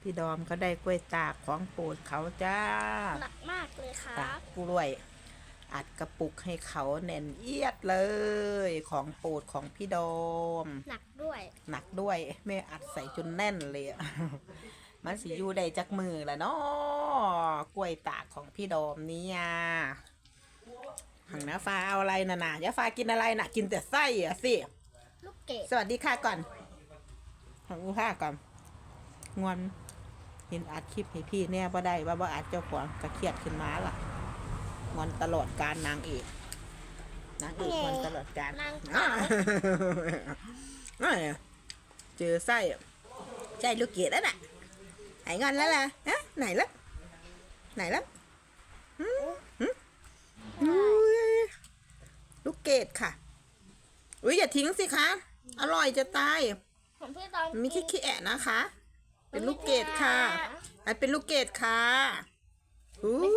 พี่ดอมก็ได้กล้วยตากของโปรดเขาจ้า หนักมากเลยครัตาบกกล้วย อัดกระปุกให้เขาแน่นเอียดเลย ของโปรดของพี่ดอม หนักด้วย หนักด้วยแม่อัดใส่จนแน่นเลยอะ มันสิอยู่ได้จักมือละเนาะกล้วยตากของพี่ดอมเนี่ยหังนะฟ้าเอาอะไรน่ะนะยาฟ้ากินอะไรน่ะกินแต่ไส้อะสิ ลูกเกดสวัสดีค่ะก่อนหังค่ะก่อน งอน เห็นอัดคลิปให้พี่แน่บ่ได้ว่าบ่อัดเจ้าของกระเครียดขึ้นมาล่ะงอนตลอดการนางเอกนางเอกงอนตลอดการนางอ้าสาววเจอไส้อะใช่ลูกเกดแล้วน่ะหายงอนแล้วล่ะฮะไหนละไหนละหืมหืมอุ้ยลูกเกดค่ะอุ้ยอย่าทิ้งสิคะอร่อยจะตายผมพี่ตอนมีแค่ขี้แอะนะคะ เป็นลูกเกดค่ะ อันเป็นลูกเกดค่ะ